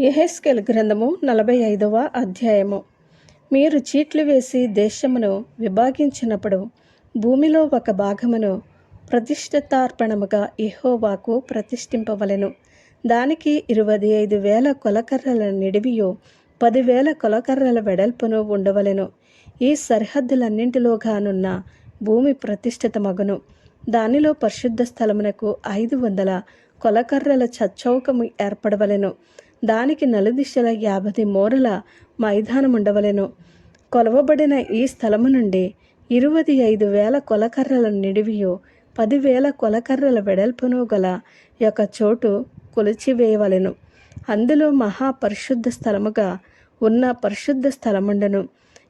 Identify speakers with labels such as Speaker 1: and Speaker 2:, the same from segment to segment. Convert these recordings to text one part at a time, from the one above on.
Speaker 1: ఎహెస్కెల్ గ్రంథము నలభై ఐదవ అధ్యాయము. మీరు చీట్లు వేసి దేశమును విభాగించినప్పుడు భూమిలో ఒక భాగమును ప్రతిష్ఠితార్పణముగా ఇహోవాకు ప్రతిష్ఠింపవలెను. దానికి ఇరవై ఐదు వేల కొలకర్రల నిడివియు పదివేల కొలకర్రల వెడల్పును ఉండవలెను. ఈ సరిహద్దులన్నింటిలోగానున్న భూమి ప్రతిష్ఠితమగును. దానిలో పరిశుద్ధ స్థలమునకు ఐదు వందల కొలకర్రల చచ్చౌకము ఏర్పడవలెను. దానికి నలుదిశల యాభై మూరల మైదానం ఉండవలెను. కొలవబడిన ఈ స్థలము నుండి ఇరవై ఐదు వేల కొలకర్రల నిడివియు పదివేల కొలకర్రల వెడల్పును గల యొక్క చోటు కొలిచివేయవలెను. అందులో మహాపరిశుద్ధ స్థలముగా ఉన్న పరిశుద్ధ స్థలముండను.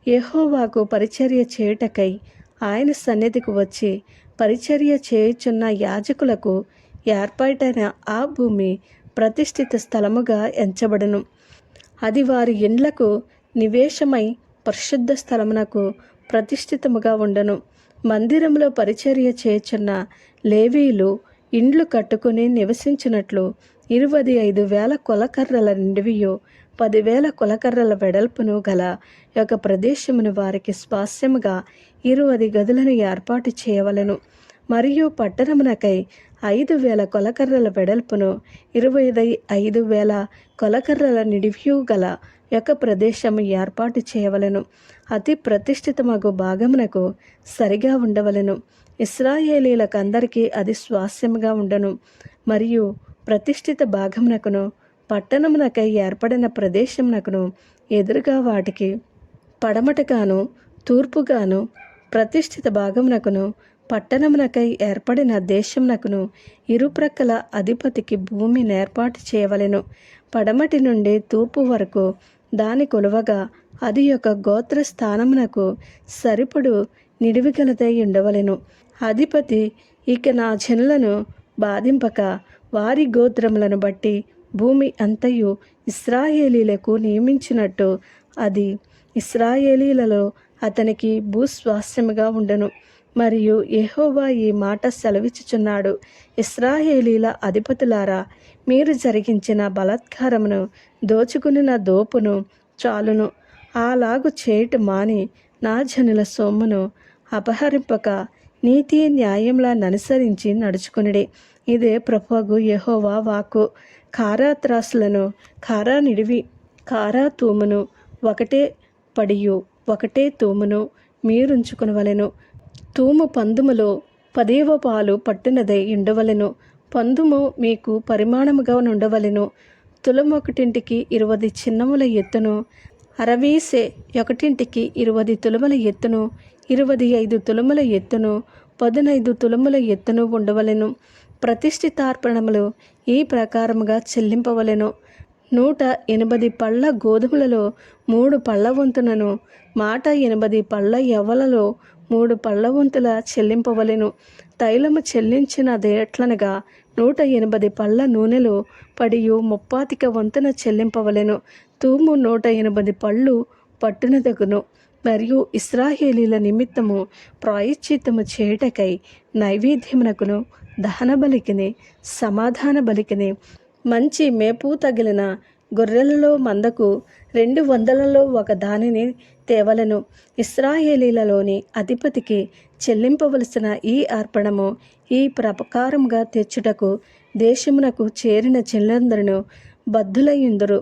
Speaker 1: యెహోవాకు పరిచర్య చేయుటకై ఆయన సన్నిధికి వచ్చి పరిచర్య చేయుచున్న యాజకులకు ఏర్పాటైన ఆ భూమి ప్రతిష్ఠిత స్థలముగా ఎంచబడును. అది వారి ఇండ్లకు నివేశమై పరిశుద్ధ స్థలమునకు ప్రతిష్ఠితముగా ఉండను. మందిరంలో పరిచర్య చేర్చున్న లేవీలు ఇండ్లు కట్టుకుని నివసించినట్లు ఇరవై ఐదు వేల కొలకర్రల నిడివియు పదివేల కొలకర్రల వెడల్పును గల యొక్క ప్రదేశమును వారికి స్వాస్యముగా ఇరువది గదులను ఏర్పాటు చేయవలెను. మరియు పట్టణమునకై ఐదు వేల కొలకర్రల వెడల్పును ఇరవై ఐదు వేల కొలకర్రల నిడివ్యూ గల యొక్క ప్రదేశము ఏర్పాటు చేయవలెను. అతి ప్రతిష్ఠితమగు భాగమునకు సరిగా ఉండవలెను. ఇస్రాయేలీలకందరికీ అది స్వాస్యముగా ఉండను. మరియు ప్రతిష్ఠిత భాగమునకును పట్టణమునకై ఏర్పడిన ప్రదేశమునకును ఎదురుగా వాటికి పడమటగాను తూర్పుగాను ప్రతిష్ఠిత భాగమునకును పట్టణమునకై ఏర్పడిన దేశమునకును ఇరుప్రక్కల అధిపతికి భూమిని ఏర్పాటు చేయవలెను. పడమటి నుండి తూర్పు వరకు దాని కొలువగా అది యొక్క గోత్ర స్థానమునకు సరిపడు నిడివిగలదై ఉండవలెను. అధిపతి ఇక నా జనులను బాధింపక వారి గోత్రములను బట్టి భూమి అంతయు ఇస్రాయేలీలకు నియమించినట్టు అది ఇస్రాయేలీలలో అతనికి భూస్వాస్యముగా ఉండను. మరియు యెహోవా ఈ మాట సెలవిచ్చుచున్నాడు. ఇస్రాయేలీల అధిపతులారా మీరు జరిగించిన బలాత్కారమును దోచుకునిన దోపును చాలును అలాగు చేయుట మాని నా జనుల సొమ్మును అపహరింపక నీతి న్యాయంలా ననుసరించి నడుచుకునిడి. ఇదే ప్రభువు యహోవా వాక్కు. కారా త్రాసులను కారా నిడివి కారా తూమును ఒకటే పడియు ఒకటే తూమును మీరుంచుకునవలెను. తూము పందుములో పదేవ పాలు పట్టినదై ఉండవలెను పందుము మీకు పరిమాణముగా నుండవలెను. తులమొకటింటికి ఇరవది చిన్నముల ఎత్తును. అరవీసే ఒకటింటికి ఇరవది తులముల ఎత్తును. ఇరవది ఐదు తులముల ఎత్తును. పదునైదు తులముల ఎత్తును ఉండవలెను. ప్రతిష్ఠితార్పణములు ఈ ప్రకారముగా చెల్లింపవలెను. నూట ఎనభది పళ్ళ గోధుమలలో మూడు పళ్ళ వంతునను. మాట ఎనభది పళ్ళ ఎవ్వలలో మూడు పళ్ళవంతుల చెల్లింపవలెను. తైలము చెల్లించినదేట్లనగా నూట ఎనభై పళ్ళ నూనెలు పడియు ముప్పాతిక వంతున చెల్లింపవలెను. తూము నూట ఎనభై పళ్ళు పట్టునదగును. మరియు ఇస్రాయేలీల నిమిత్తము ప్రాయశ్చిత్తము చేయుటకై నైవేద్యమునకును దహన బలికిని సమాధాన బలికిని మంచి మేపు తగిలిన గొర్రెలలో మందకు రెండు వందలలో ఒక దానిని తేవలను. ఇస్రాయేలీలలోని అధిపతికి చెల్లింపవలసిన ఈ అర్పణము ఈ ప్రకారంగా తెచ్చుటకు దేశమునకు చేరిన చెల్లందరును బద్ధులయ్యుందరు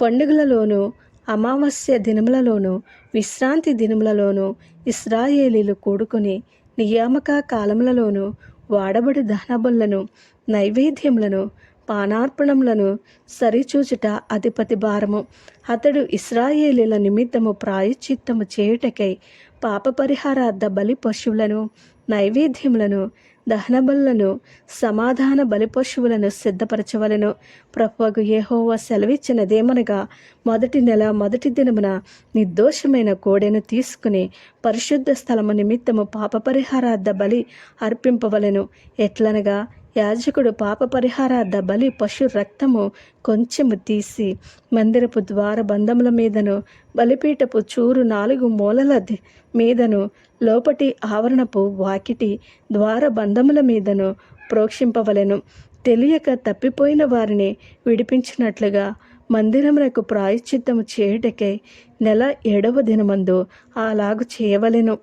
Speaker 1: పండుగలలోనూ అమావాస్య దినములలోనూ విశ్రాంతి దినములలోనూ ఇస్రాయేలీలు కూడుకుని నియామక కాలములలోనూ వాడబడి దహనబులను నైవేద్యములను పానార్పణములను సరిచూచుట అధిపతి భారము. అతడు ఇస్రాయేలీల నిమిత్తము ప్రాయశ్చిత్తము చేయుటకై పాప పరిహారార్థ బలి పశువులను నైవేద్యములను దహనబలులను సమాధాన బలి పశువులను సిద్ధపరచవలను. ప్రభువకు యెహోవా సెలవిచ్చినదేమనగా మొదటి నెల మొదటి దినమున నిర్దోషమైన కోడెను తీసుకుని పరిశుద్ధ స్థలము నిమిత్తము పాప పరిహారార్థ బలి అర్పింపవలెను. ఎట్లనగా యాజకుడు పాప పరిహారార్థ బలి పశు రక్తము కొంచెము తీసి మందిరపు ద్వార బంధముల మీదను బలిపీఠపు చూరు నాలుగు మూలల మీదను లోపటి ఆవరణపు వాకిటి ద్వార బంధముల మీదను ప్రోక్షింపవలెను. తెలియక తప్పిపోయిన వారిని విడిపించినట్లుగా మందిరమునకు ప్రాయశ్చిత్తము చేయుటకై నెల ఏడవ దినమందు అలాగు చేయవలెను.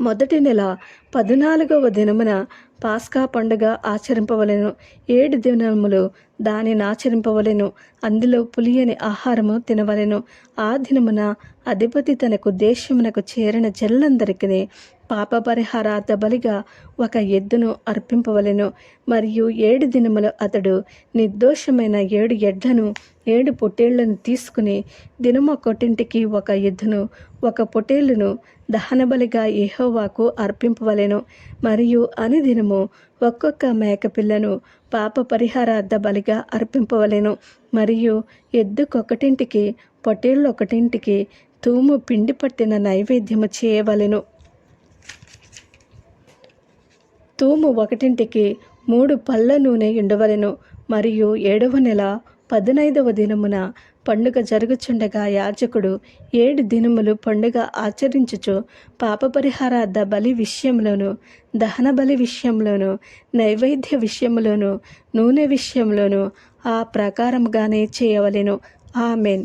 Speaker 1: మొదటి నెల పద్నాలుగవ దినమున పాస్కా పండుగ ఆచరింపవలెను. ఏడు దినములు దానిని ఆచరింపవలెను. అందులో పులియని ఆహారము తినవలెను. ఆ దినమున అధిపతి తనకు దేశమునకు చేరిన జల్లందరికీ పాప పరిహారార్థ బలిగా ఒక ఎద్దును అర్పింపవలెను. మరియు ఏడు దినములు అతడు నిర్దోషమైన ఏడు ఎడ్లను ఏడు పొట్టేళ్ళను తీసుకుని దినమొక్కటింటికి ఒక ఎద్దును ఒక పొట్టేళ్ళను దహనబలిగా ఏహోవాకు అర్పింపవలెను. మరియు అనుదినము ఒక్కొక్క మేకపిల్లను పాప పరిహారార్థ బలిగా అర్పింపవలెను. మరియు ఎద్దుకొకటింటికి పొట్టేళ్ళు ఒకటింటికి తూము పిండి పట్టిన నైవేద్యము చేయవలెను. తూము ఒకటింటికి మూడు పళ్ళ నూనె ఉండవలెను మరియు ఏడవ నెల పదునైదవ దినమున పండుగ జరుగుచుండగా యాజకుడు ఏడు దినములు పండుగ ఆచరించుచు పాప పరిహారార్థ బలి విషయంలోను దహన బలి విషయంలోను నైవేద్య విషయంలోను నూనె విషయంలోను ఆ ప్రకారముగానే చేయవలెను. ఆమెన్.